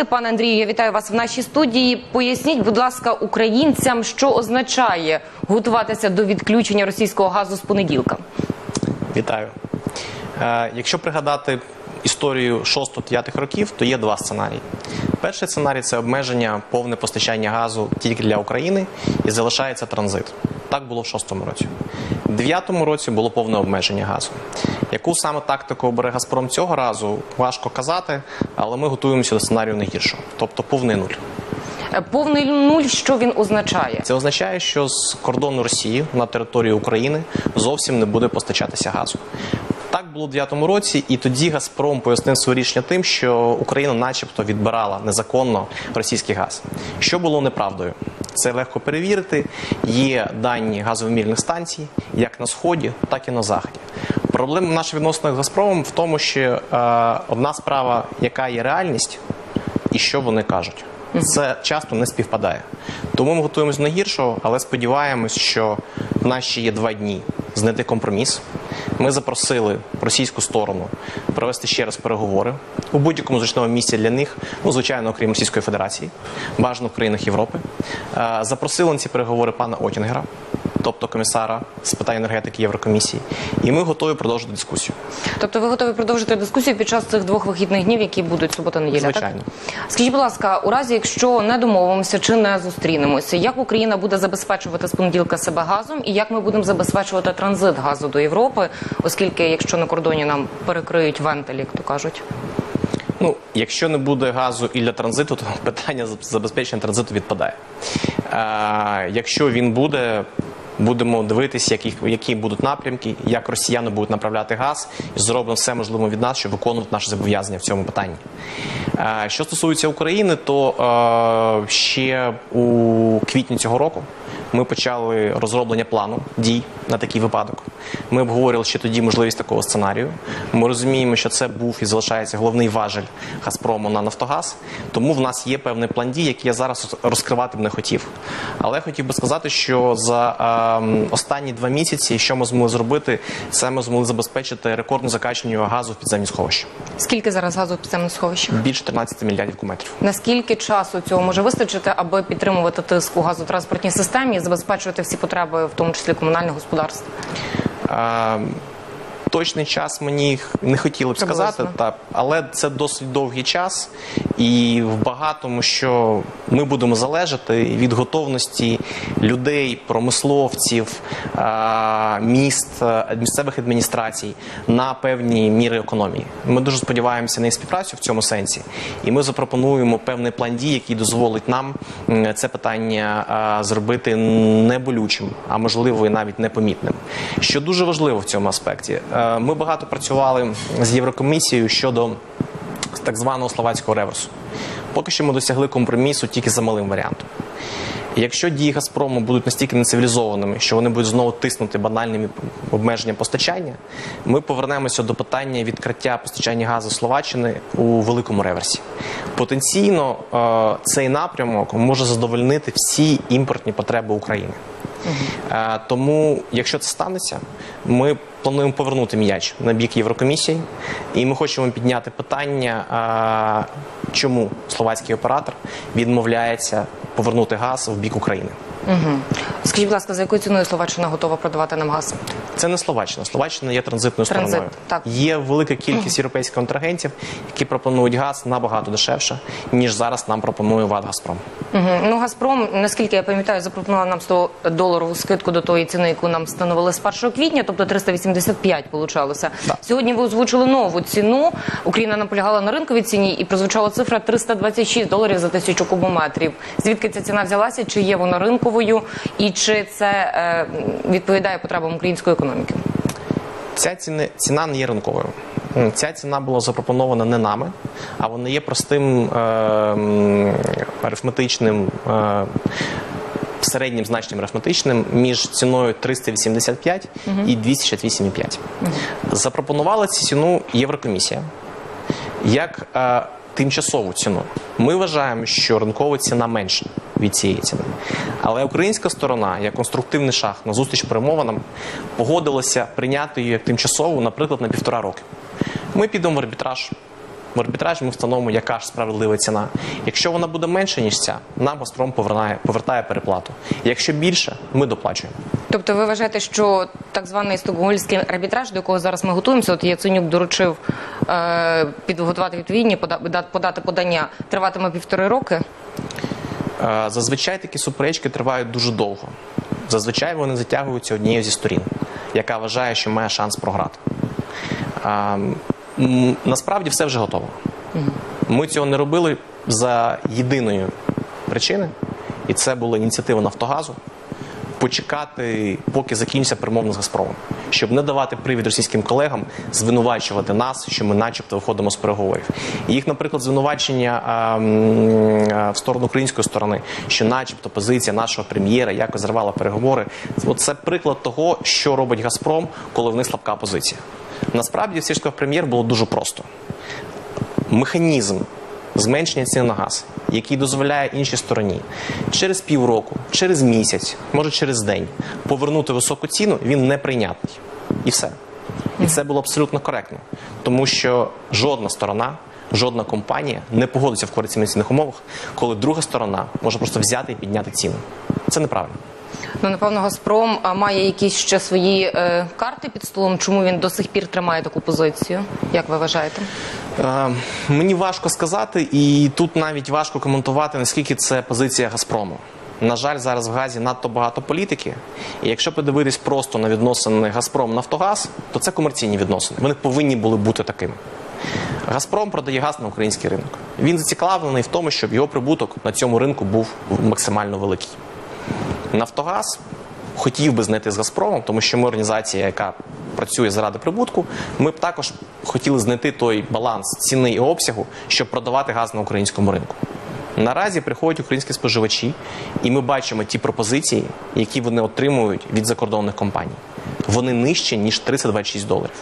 прийшли. Пане Андрію, я вітаю вас в нашій студії. Поясніть, будь ласка, українцям, що означає готуватися до відключення російського газу з понеділка. Вітаю. Е, якщо пригадати історію 6-5 років, то є два сценарії. Перший сценарій це обмеження повне постачання газу тільки для України і залишається транзит. Так було в 6-му році. В 9-му році було повне обмеження газу. Яку саме тактику обере Газпром цього разу, важко казати, але ми готуємося до сценарію найгіршого, тобто повний нуль. Е, Повний нуль, що він означає? Це означає, що з кордону Росії на територію України зовсім не буде постачатися газу. Так було у 2009 році, і тоді Газпром пояснив своє рішення тим, що Україна, начебто, відбирала незаконно російський газ. Що було неправдою? Це легко перевірити. Є дані газовимірних станцій як на сході, так і на заході. Проблема в наших відносинах з Газпромом в тому, що е, одна справа, яка є реальність, і що вони кажуть. Це часто не співпадає. Тому ми готуємося до найгіршого, але сподіваємось, що в нас ще є два дні знайти компроміс. Ми запросили російську сторону провести ще раз переговори у будь-якому зручному місці для них, ну звичайно, окрім Російської Федерації, бажано в країнах Європи. Е, Запросили на ці переговори пана Отінгера, тобто комісара з питань енергетики Єврокомісії, і ми готові продовжити дискусію. Тобто, ви готові продовжити дискусію під час цих двох вихідних днів, які будуть субота-неділя? Звичайно. Так? Скажіть, будь ласка, у разі, якщо не домовимося чи не зустрінемося, як Україна буде забезпечувати з понеділка себе газом, і як ми будемо забезпечувати транзит газу до Європи, оскільки якщо на кордоні нам перекриють вентиль, як то кажуть? Ну, якщо не буде газу і для транзиту, то питання забезпечення транзиту відпадає. Е, якщо він буде, будемо дивитися, які, які будуть напрямки, як росіяни будуть направляти газ, і зробимо все можливе від нас, щоб виконувати наші зобов'язання в цьому питанні. Е, що стосується України, то е, ще у квітні цього року ми почали розроблення плану дій на такий випадок. Ми обговорювали ще тоді можливість такого сценарію. Ми розуміємо, що це був і залишається головний важель Газпрому на Нафтогаз. Тому в нас є певний план дій, який я зараз розкривати б не хотів. Але я хотів би сказати, що за е, останні два місяці, що ми змогли зробити, це ми змогли забезпечити рекордне закачання газу в підземні сховища. Скільки зараз газу в підземних сховищах? Більше 13 мільярдів кубометрів. Наскільки часу цього може вистачити, аби підтримувати тиск у газотранспортній системі забезпечувати всі потреби, в тому числі комунальних господарств? Точний час мені не хотіли б сказати, та, але це досить довгий час, і в багатому, що ми будемо залежати від готовності людей, промисловців, міст, місцевих адміністрацій на певні міри економії. Ми дуже сподіваємося на їх співпрацю в цьому сенсі, і ми запропонуємо певний план дій, який дозволить нам це питання зробити не болючим, а можливо і навіть непомітним. Що дуже важливо в цьому аспекті. Е, Ми багато працювали з Єврокомісією щодо так званого словацького реверсу. Поки що ми досягли компромісу тільки за малим варіантом. Якщо дії Газпрому будуть настільки нецивілізованими, що вони будуть знову тиснути банальними обмеженням постачання, ми повернемося до питання відкриття постачання газу Словаччини у великому реверсі. Потенційно е, цей напрямок може задовольнити всі імпортні потреби України. Е, Тому, якщо це станеться, ми плануємо повернути м'яч на бік Єврокомісії, і ми хочемо підняти питання, чому словацький оператор відмовляється повернути газ в бік України. Угу. Скажіть, будь ласка, за якою ціною Словаччина готова продавати нам газ? Це не Словаччина. Словаччина є транзитною Транзит, стороною. так. Є велика кількість європейських контрагентів, які пропонують газ набагато дешевше, ніж зараз нам пропонує ВАД Газпром. Угу. Ну, Газпром, наскільки я пам'ятаю, запропонував нам 100 доларову скидку до тої ціни, яку нам встановили з 1 квітня, тобто 385 получалося. Так. Сьогодні ви озвучили нову ціну. Україна наполягала на ринковій ціні і прозвучала цифра 326 доларів за тисячу кубометрів. Звідки ця ціна взялася? Чи є вона ринковою? І чи це е, відповідає потребам української економіки? Ця ціни, ціна не є ринковою. Ця ціна була запропонована не нами, а вона є простим е, арифметичним. Е, Середнім значенням арифметичним між ціною 385 і 268,5. Запропонувала цю ціну Єврокомісія як е, тимчасову ціну. Ми вважаємо, що ринкова ціна менша від цієї ціни. Але українська сторона, як конструктивний шаг на зустріч перемовинам, погодилася прийняти її як тимчасову, наприклад, на півтора роки. Ми підемо в арбітраж. В арбітражі ми встановимо, яка ж справедлива ціна. Якщо вона буде менше, ніж ця, нам Газпром повертає, повертає переплату. Якщо більше, ми доплачуємо. Тобто ви вважаєте, що так званий стокгольмський арбітраж, до якого зараз ми готуємося, от Яценюк доручив е, підготувати відповідні, пода- подати подання, триватиме півтори роки? Е, Зазвичай такі суперечки тривають дуже довго. Зазвичай вони затягуються однією зі сторін, яка вважає, що має шанс програти. А, Насправді все вже готово. Ми цього не робили за єдиної причини, і це була ініціатива Нафтогазу. Почекати, поки закінчиться перемовини з Газпромом, щоб не давати привід російським колегам звинувачувати нас, що ми, начебто, виходимо з переговорів. Їх, наприклад, звинувачення а, в сторону української сторони, що, начебто, позиція нашого прем'єра якось зривала переговори. Це приклад того, що робить Газпром, коли в них слабка позиція. Насправді, в сільського прем'єр було дуже просто механізм зменшення ціни на газ, який дозволяє іншій стороні через півроку, через місяць, може через день повернути високу ціну, він неприйнятний. І все. І це було абсолютно коректно, тому що жодна сторона. Жодна компанія не погодиться в координаційних умовах, коли друга сторона може просто взяти і підняти ціну. Це неправильно. Ну, напевно, Газпром має якісь ще свої е, карти під столом. Чому він до сих пір тримає таку позицію? Як ви вважаєте? Е, мені важко сказати, і тут навіть важко коментувати, наскільки це позиція Газпрому. На жаль, зараз в газі надто багато політики. І якщо подивитись просто на відносини Газпром-Нафтогаз, то це комерційні відносини. Вони повинні були бути такими. Газпром продає газ на український ринок. Він зацікавлений в тому, щоб його прибуток на цьому ринку був максимально великий. Нафтогаз хотів би знайти з Газпромом, тому що ми організація, яка працює заради прибутку. Ми б також хотіли знайти той баланс ціни і обсягу, щоб продавати газ на українському ринку. Наразі приходять українські споживачі, і ми бачимо ті пропозиції, які вони отримують від закордонних компаній. Вони нижче ніж 326 доларів.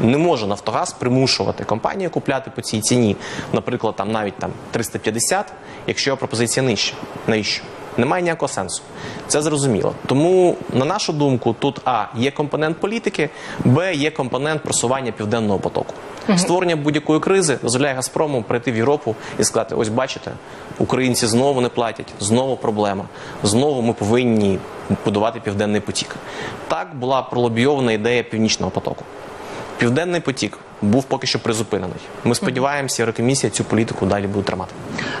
Не може Нафтогаз примушувати компанію купляти по цій ціні, наприклад, там навіть там 350, якщо пропозиція нижча. Навіщо? Немає ніякого сенсу. Це зрозуміло. Тому, на нашу думку, тут А є компонент політики, Б є компонент просування південного потоку. Створення будь-якої кризи дозволяє Газпрому прийти в Європу і сказати: ось бачите, українці знову не платять, знову проблема. Знову ми повинні будувати південний потік. Так була пролобійована ідея північного потоку. Південний потік був поки що призупинений. Ми сподіваємося, Єврокомісія цю політику далі буде тримати.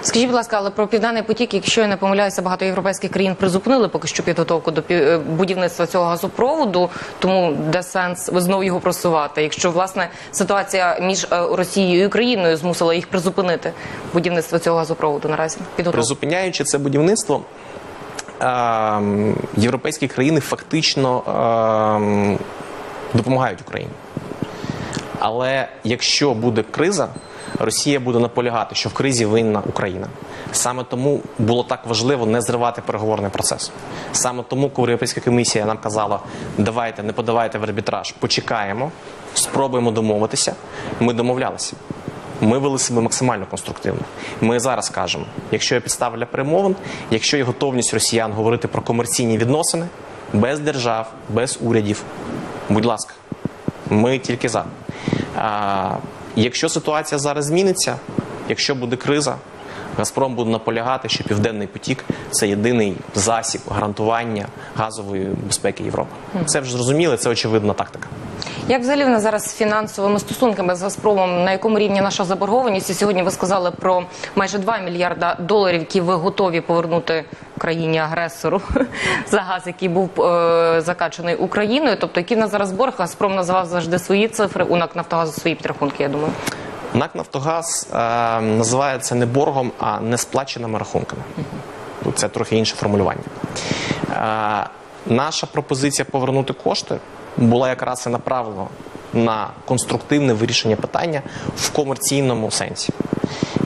Скажіть, будь ласка, але про південний потік, якщо я не помиляюся, багато європейських країн призупинили поки що підготовку до е, будівництва цього газопроводу. Тому де сенс знову його просувати? Якщо власне ситуація між е, Росією і Україною змусила їх призупинити будівництво цього газопроводу наразі підготовку? Призупиняючи це будівництво, ем, європейські країни фактично ем, допомагають Україні. Але якщо буде криза, Росія буде наполягати, що в кризі винна Україна. Саме тому було так важливо не зривати переговорний процес. Саме тому, коли Європейська комісія нам казала, давайте не подавайте в арбітраж, почекаємо, спробуємо домовитися. Ми домовлялися. Ми вели себе максимально конструктивно. Ми зараз кажемо, якщо є підстави для перемовин, якщо є готовність росіян говорити про комерційні відносини без держав, без урядів, будь ласка, ми тільки за. А, якщо ситуація зараз зміниться, якщо буде криза, Газпром буде наполягати, що південний потік це єдиний засіб гарантування газової безпеки Європи. Це вже зрозуміло, це очевидна тактика. Як взагалі в зараз з фінансовими стосунками з Газпромом? На якому рівні наша заборгованість? І сьогодні ви сказали про майже 2 мільярда доларів, які ви готові повернути країні агресору за газ, який був е, закачаний Україною. Тобто, який в нас зараз борг? Газпром назвав завжди свої цифри. УНАК Нафтогазу свої підрахунки. Я думаю. НАК Нафтогаз е, називає не боргом, а несплаченими рахунками. Тут Це трохи інше формулювання. Е, наша пропозиція повернути кошти була якраз і направлена на конструктивне вирішення питання в комерційному сенсі.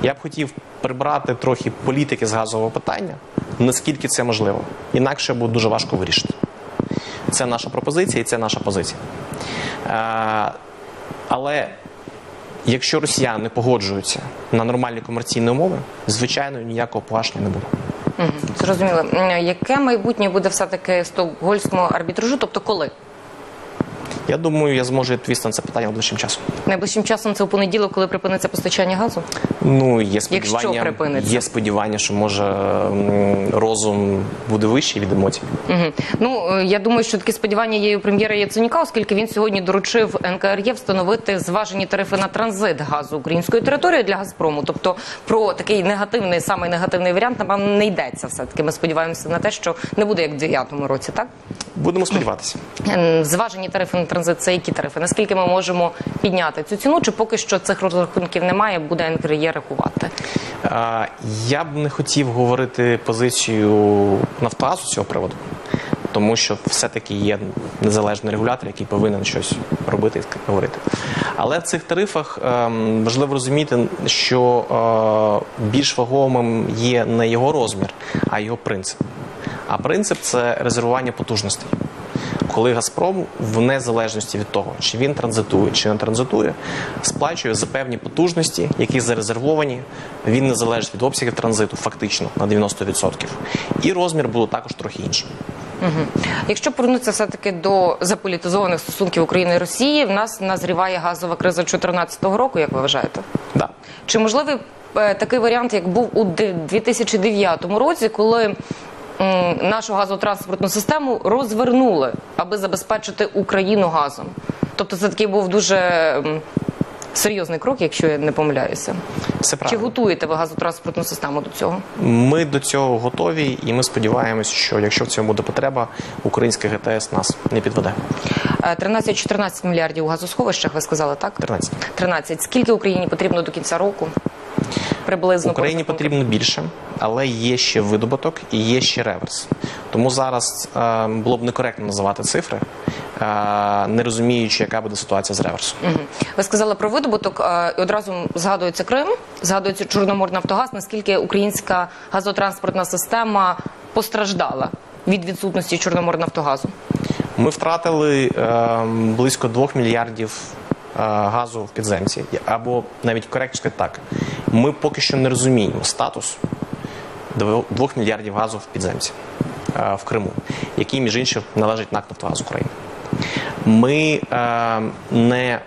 Я б хотів прибрати трохи політики з газового питання, наскільки це можливо. Інакше буде дуже важко вирішити. Це наша пропозиція і це наша позиція. Е, але Якщо росіяни погоджуються на нормальні комерційні умови, звичайно, ніякого погашення не буде. Зрозуміло. Яке майбутнє буде все таки стокгольському арбітражу? Тобто, коли? Я думаю, я зможу відповісти на це питання найближчим часом. Найближчим часом це у понеділок, коли припиниться постачання газу. Ну є сподівання, Якщо припиниться? є сподівання, що може м, розум буде вищий від емоцій. Угу. Ну е, я думаю, що такі сподівання є і у прем'єра Яценюка, оскільки він сьогодні доручив НКРЄ встановити зважені тарифи на транзит газу українською територією для Газпрому. Тобто про такий негативний, самий негативний варіант, напевно, не йдеться. Все таки ми сподіваємося на те, що не буде як в 2009 році, так. Будемо сподіватися. Зважені тарифи на транзит це які тарифи? Наскільки ми можемо підняти цю ціну? Чи поки що цих розрахунків немає, буде НКРЄ рахувати? Я б не хотів говорити позицію Нафтогазу з цього приводу, тому що все-таки є незалежний регулятор, який повинен щось робити і говорити. Але в цих тарифах ем, важливо розуміти, що е, більш вагомим є не його розмір, а його принцип. А принцип це резервування потужностей. Коли Газпром, в незалежності від того, чи він транзитує, чи не транзитує, сплачує за певні потужності, які зарезервовані. Він не залежить від обсягів транзиту, фактично на 90%. І розмір буде також трохи іншим. Якщо повернутися все таки до заполітизованих стосунків України і Росії, в нас назріває газова криза 2014 року, як ви вважаєте? Да. Чи можливий е, такий варіант, як був у ди- 2009 році, коли нашу газотранспортну систему розвернули, аби забезпечити Україну газом? Тобто це такий був дуже серйозний крок, якщо я не помиляюся. Все Чи готуєте ви газотранспортну систему до цього? Ми до цього готові, і ми сподіваємось, що якщо в цьому буде потреба, український ГТС нас не підведе. Е, 13-14 мільярдів у газосховищах, ви сказали, так? 13. 13. Скільки Україні потрібно до кінця року? Приблизно Україні потрібно більше, але є ще видобуток і є ще реверс. Тому зараз е, було б некоректно називати цифри, е, не розуміючи, яка буде ситуація з реверсом. Мгм. Ви сказали про видобуток, е, і одразу згадується Крим, згадується Чорноморнафтогаз. Наскільки українська газотранспортна система постраждала від відсутності Чорноморнафтогазу? Ми втратили е, близько 2 мільярдів е, газу в підземці. Або навіть коректно сказати так, ми поки що не розуміємо статус 2 мільярдів газу в підземці е, в Криму, який, між іншим, належить НАК «Нафтогаз України. Ми е, не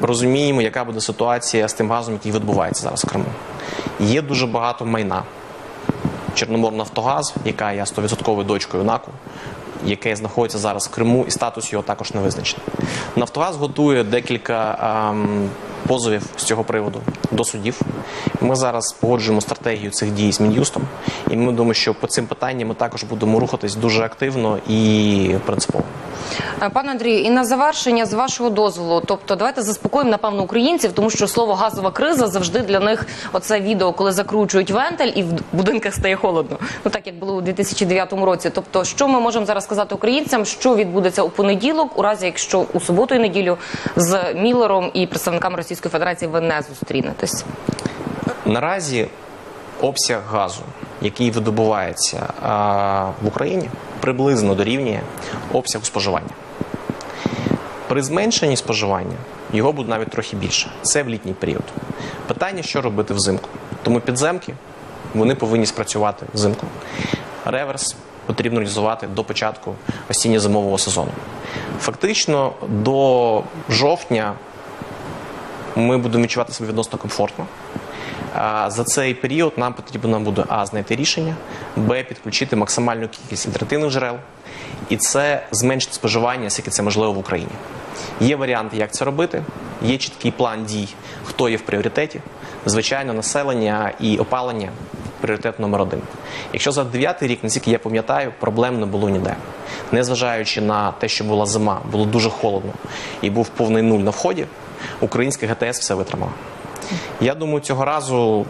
розуміємо, яка буде ситуація з тим газом, який відбувається зараз в Криму. Є дуже багато майна. Чорноморнафтогаз, яка є 100% дочкою НАКу, яке знаходиться зараз в Криму, і статус його також не визначений. Нафтогаз готує декілька ем, позовів з цього приводу до судів. Ми зараз погоджуємо стратегію цих дій з Мін'юстом, і ми думаємо, що по цим питанням ми також будемо рухатись дуже активно і принципово. Е, Пане Андрію, і на завершення з вашого дозволу, тобто давайте заспокоїмо напевно українців, тому що слово газова криза завжди для них оце відео, коли закручують вентиль і в будинках стає холодно. Ну так як було у 2009 році. Тобто, що ми можемо зараз сказати українцям, що відбудеться у понеділок, у разі якщо у суботу і неділю з Міллером і представниками Російської Федерації ви не зустрінетесь. Наразі обсяг газу, який видобувається в Україні, приблизно дорівнює обсягу споживання. При зменшенні споживання його буде навіть трохи більше. Це в літній період. Питання, що робити взимку. Тому підземки вони повинні спрацювати взимку. Реверс потрібно реалізувати до початку осінньо-зимового сезону. Фактично до жовтня ми будемо відчувати себе відносно комфортно. За цей період нам потрібно буде а знайти рішення, б підключити максимальну кількість альтернативних джерел, і це зменшити споживання, скільки це можливо в Україні. Є варіанти, як це робити. Є чіткий план дій, хто є в пріоритеті. Звичайно, населення і опалення пріоритет номер один. Якщо за дев'ятий рік, наскільки я пам'ятаю, проблем не було ніде. Незважаючи на те, що була зима, було дуже холодно і був повний нуль на вході, українська ГТС все витримала. Я думаю, цього разу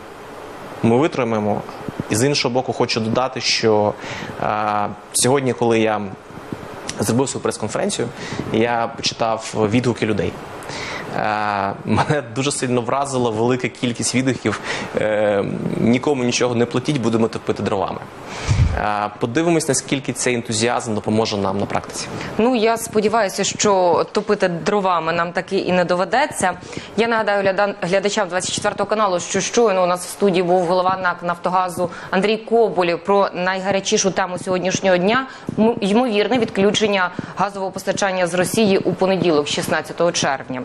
ми витримаємо. І з іншого боку, хочу додати, що е, сьогодні, коли я зробив свою прес-конференцію, я почитав відгуки людей. Е, Мене дуже сильно вразила велика кількість відгуків. е, Нікому нічого не платіть, будемо топити дровами. Е, Подивимось, наскільки цей ентузіазм допоможе нам на практиці. Ну я сподіваюся, що топити дровами нам таки і не доведеться. Я нагадаю гляда- глядачам 24 каналу, що щойно у нас в студії був голова НАК Нафтогазу Андрій Коболєв про найгарячішу тему сьогоднішнього дня ймовірне відключення газового постачання з Росії у понеділок, 16 червня.